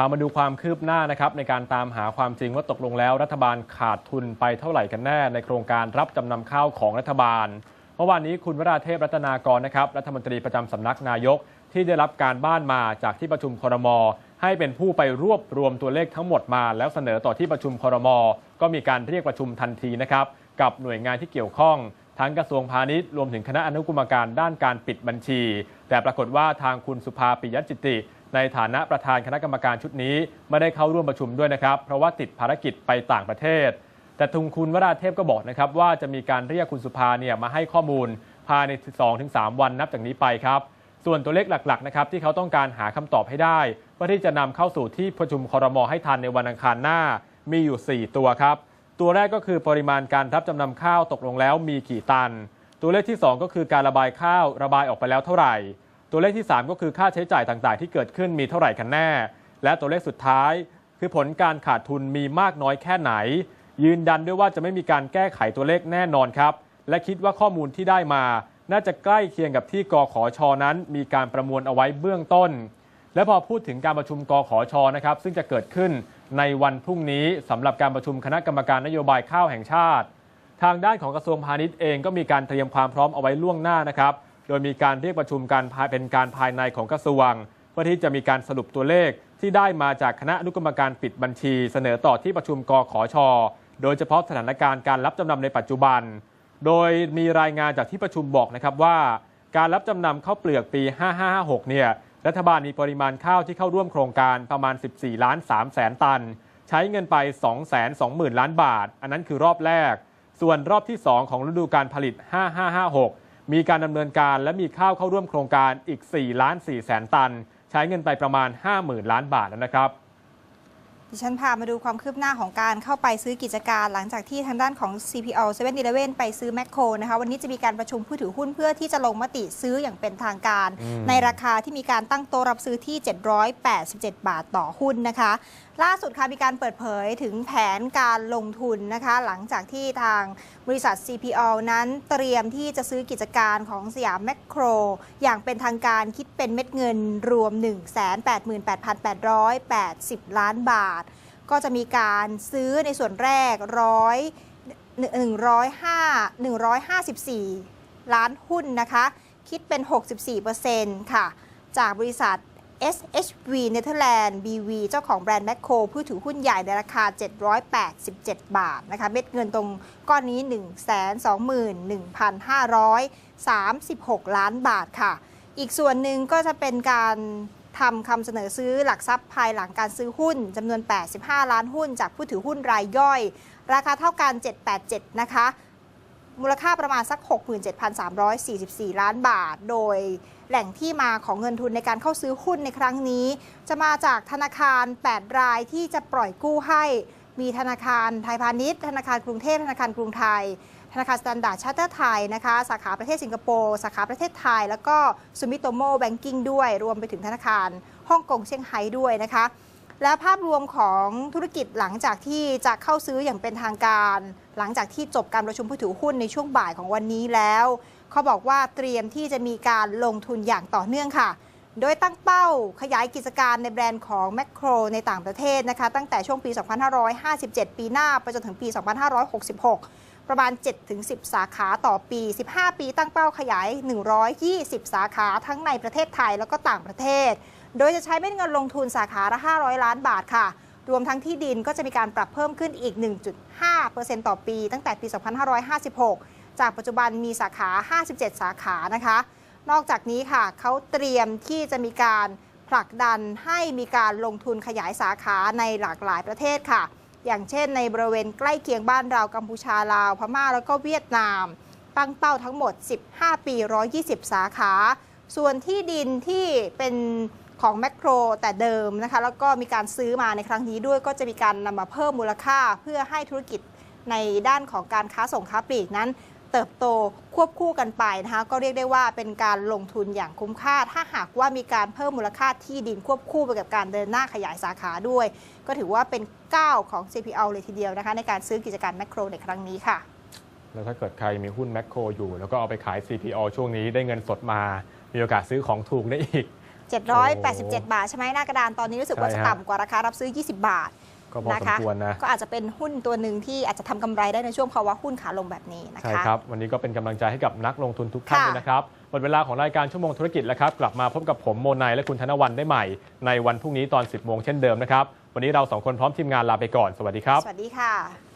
พามาดูความคืบหน้านะครับในการตามหาความจริงว่าตกลงแล้ว รัฐบาลขาดทุนไปเท่าไหร่กันแน่ ในโครงการรับจำนำข้าวของรัฐบาลเมื่อวานนี้คุณวราเทพรัตนากรนะครับรัฐมนตรีประจำสำนักนายก ที่ได้รับการบ้านมาจากที่ประชุมครม ให้เป็นผู้ไปรวบรวมตัวเลขทั้งหมดมา แล้วเสนอต่อที่ประชุมครม ก็มีการเรียกประชุมทันทีนะครับกับหน่วยงานที่เกี่ยวข้อง ทั้งกระทรวงพาณิชย์รวมถึงคณะอนุกรรมการด้านการปิดบัญชี แต่ปรากฏว่าทางคุณสุภาปิยจิติ ในฐานะประธานคณะกรรมการชุดนี้ ไม่ได้เข้าร่วมประชุมด้วยนะครับ เพราะว่าติดภารกิจไปต่างประเทศ แต่ทุงคุณวราเทพก็บอกนะครับว่าจะมีการเรียกคุณสุภาเนี่ยมาให้ข้อมูลภายใน 2-3 วันนับจากนี้ไปครับส่วนตัวเลขหลักๆนะครับที่เขาต้องการหาคำตอบให้ได้เพื่อที่จะนำเข้าสู่ที่ประชุมคอรมอให้ทันในวันอังคารหน้ามีอยู่ 4 ตัวครับ ตัวแรกก็คือปริมาณการรับจำนำข้าวตกลงแล้วมีกี่ตัน ตัวเลขที่ 2 ก็คือการระบายข้าวระบายออกไปแล้วเท่าไหร่ ตัวเลขที่ 3 ก็คือค่าใช้จ่ายต่างๆ ที่เกิดขึ้นมีเท่าไหร่กันแน่ และตัวเลขสุดท้าย คือผลการขาดทุนมีมากน้อยแค่ไหน ยืนยันด้วยว่าจะไม่มีการแก้ไขตัวเลขแน่นอนครับ และคิดว่าข้อมูลที่ได้มา น่าจะใกล้เคียงกับที่กขอชอนั้น มีการประมวลเอาไว้เบื้องต้น และพอพูดถึงการประชุมกขอชอนะครับซึ่งจะเกิดขึ้น ในวันพรุ่งนี้สำหรับการประชุมคณะกรรมการนโยบายข้าวแห่งชาติ ทางด้านของกระทรวงพาณิชย์เองก็มีการเตรียมความพร้อมเอาไว้ล่วงหน้านะครับ โดยมีการเรียกประชุมการภายเป็นการภายในของกระทรวง เพื่อที่จะมีการสรุปตัวเลขที่ได้มาจากคณะอนุกรรมการปิดบัญชี เสนอต่อที่ประชุมกขอชโดยเฉพาะสถานการณ์การรับจำนำในปัจจุบัน โดยมีรายงานจากที่ประชุมบอกนะครับว่า การรับจำนำข้าวเปลือกปี 5556 เนี่ย รัฐบาลมีปริมาณข้าวที่เข้าร่วมโครงการประมาณ 14 ล้าน3แสนตัน ใช้เงินไป 2 2 0 0 0 0 ล้านบาท อันนั้นคือรอบแรก ส่วนรอบที่ 2 ของฤดูการผลิต 5556 มีการดำเนินการและมีข้าวเข้าร่วมโครงการอีก 4 ล้าน4แสนตัน ใช้เงินไปประมาณ 50,000 ล้านบาทแล้วนะครับ ดิฉันพามาดูความคืบหน้าของการเข้าไปซื้อกิจการ หลังจากที่ทางด้านของ CPO 7 e เ e ่ e ไปซื้อแมคโครนะคะ วันนี้จะมีการประชุมผู้ถือหุ้นเพื่อที่จะลงมติซื้ออย่างเป็นทางการอืมในราคาที่มีการตั้งโต๊ะรับซื้อที่ 787 บาทต่อหุ้นนะคะ ล่าสุดค่ะมีการเปิดเผยถึงแผนการลงทุนนะคะ หลังจากที่ทางบริษัท CPO นั้นเตรียมที่จะซื้อกิจการของสยามแมคโคร อย่างเป็นทางการคิดเป็นเม็ดเงินรวม 188,880 ล้านบาท ก็จะมีการซื้อในส่วนแรกร้อย105 154 ล้านหุ้นนะคะ คิดเป็น 64%ค่ะ จากบริษัท SHV Netherlands BV เจ้าของแบรนด์แมคโครผู้ถือหุ้นใหญ่ในราคา 787 บาทนะคะ เม็ดเงินตรงก้อนนี้ 121,536 ล้านบาทค่ะ อีกส่วนหนึ่งก็จะเป็นการ ทำคำเสนอซื้อหลักทรัพย์ภายหลังการซื้อหุ้นจำนวน 85 ล้านหุ้น จากผู้ถือหุ้นรายย่อย ราคาเท่ากัน 787 นะคะ มูลค่าประมาณสัก 67,344 ล้านบาท โดยแหล่งที่มาของเงินทุนในการเข้าซื้อหุ้นในครั้งนี้ จะมาจากธนาคาร 8 รายที่จะปล่อยกู้ให้ มีธนาคารไทยพาณิชย์ธนาคารกรุงเทพธนาคารกรุงไทย ธนาคารสแตนดาร์ดชาร์เตอร์ไทยนะคะสาขาประเทศสิงคโปร์สาขาประเทศไทย แล้วก็ซูมิโตโมแบงกิ้งด้วยรวมไปถึงธนาคารฮ่องกงเซี่ยงไฮ้ด้วยนะคะและภาพรวมของธุรกิจหลังจากที่จะเข้าซื้ออย่างเป็นทางการ หลังจากที่จบการประชุมผู้ถือหุ้นในช่วงบ่ายของวันนี้แล้ว เขาบอกว่าเตรียมที่จะมีการลงทุนอย่างต่อเนื่องค่ะ โดยตั้งเป้าขยายกิจการในแบรนด์ของแมคโครในต่างประเทศนะคะ ตั้งแต่ช่วงปี 2557 ปีหน้าไปจนถึงปี 2566 ประมาณ 7-10 สาขาต่อปี 15 ปีตั้งเป้าขยาย 120 สาขาทั้งในประเทศไทยแล้วก็ต่างประเทศ โดยจะใช้เม็ดเงินลงทุนสาขาละ 500 ล้านบาทค่ะรวมทั้งที่ดินก็จะมีการปรับเพิ่มขึ้นอีก 1.5%ต่อปี ตั้งแต่ปี 2556 จากปัจจุบันมีสาขา 57 สาขานะคะ นอกจากนี้ค่ะเขาเตรียมที่จะมีการผลักดันให้มีการลงทุนขยายสาขาในหลากหลายประเทศค่ะ อย่างเช่นในบริเวณใกล้เคียงบ้านเรากัมพูชาลาว พม่าแล้วก็เวียดนาม ตั้งเป้าทั้งหมด 15 ปี 120 สาขา ส่วนที่ดินที่เป็นของแมคโครแต่เดิมนะคะแล้วก็มีการซื้อมาในครั้งนี้ด้วยก็จะมีการนำมาเพิ่มมูลค่าเพื่อให้ธุรกิจในด้านของการค้าส่งค้าปลีกนั้น เติบโตควบคู่กันไปนะคะก็เรียกได้ว่าเป็นการลงทุนอย่างคุ้มค่า ถ้าหากว่ามีการเพิ่มมูลค่าที่ดินควบคู่ไปกับการเดินหน้าขยายสาขาด้วย ก็ถือว่าเป็นก้าวของ CPO เลยทีเดียวนะคะ ในการซื้อกิจการแมคโครในครั้งนี้ค่ะแล้วถ้าเกิดใครมีหุ้นแมคโครอยู่ แล้วก็เอาไปขาย CPO ช่วงนี้ได้เงินสดมา มีโอกาสซื้อของถูกได้อีก 787 บาท ใช่ไหมหน้ากระดานตอนนี้รู้สึกว่าใช่จะฮะต่ำกว่าราคารับซื้อ 20 บาท ก็พอนะสมคะควรนะ ก็อาจจะเป็นหุ้นตัวหนึ่งที่อาจจะทำกำไรได้ในช่วงภาวะหุ้นขาลงแบบนี้นะใช่คะครับ วันนี้ก็เป็นกำลังใจให้กับนักลงทุนทุกท่านค่ะเลยนะครับ หมดเวลาของรายการชั่วโมงธุรกิจแล้วครับ กลับมาพบกับผมโมนายและคุณธนวันได้ใหม่ ในวันพรุ่งนี้ตอน 10 โมงเช่นเดิมนะครับ วันนี้เราสองคนพร้อมทีมงานลาไปก่อน สวัสดีครับ สวัสดีค่ะ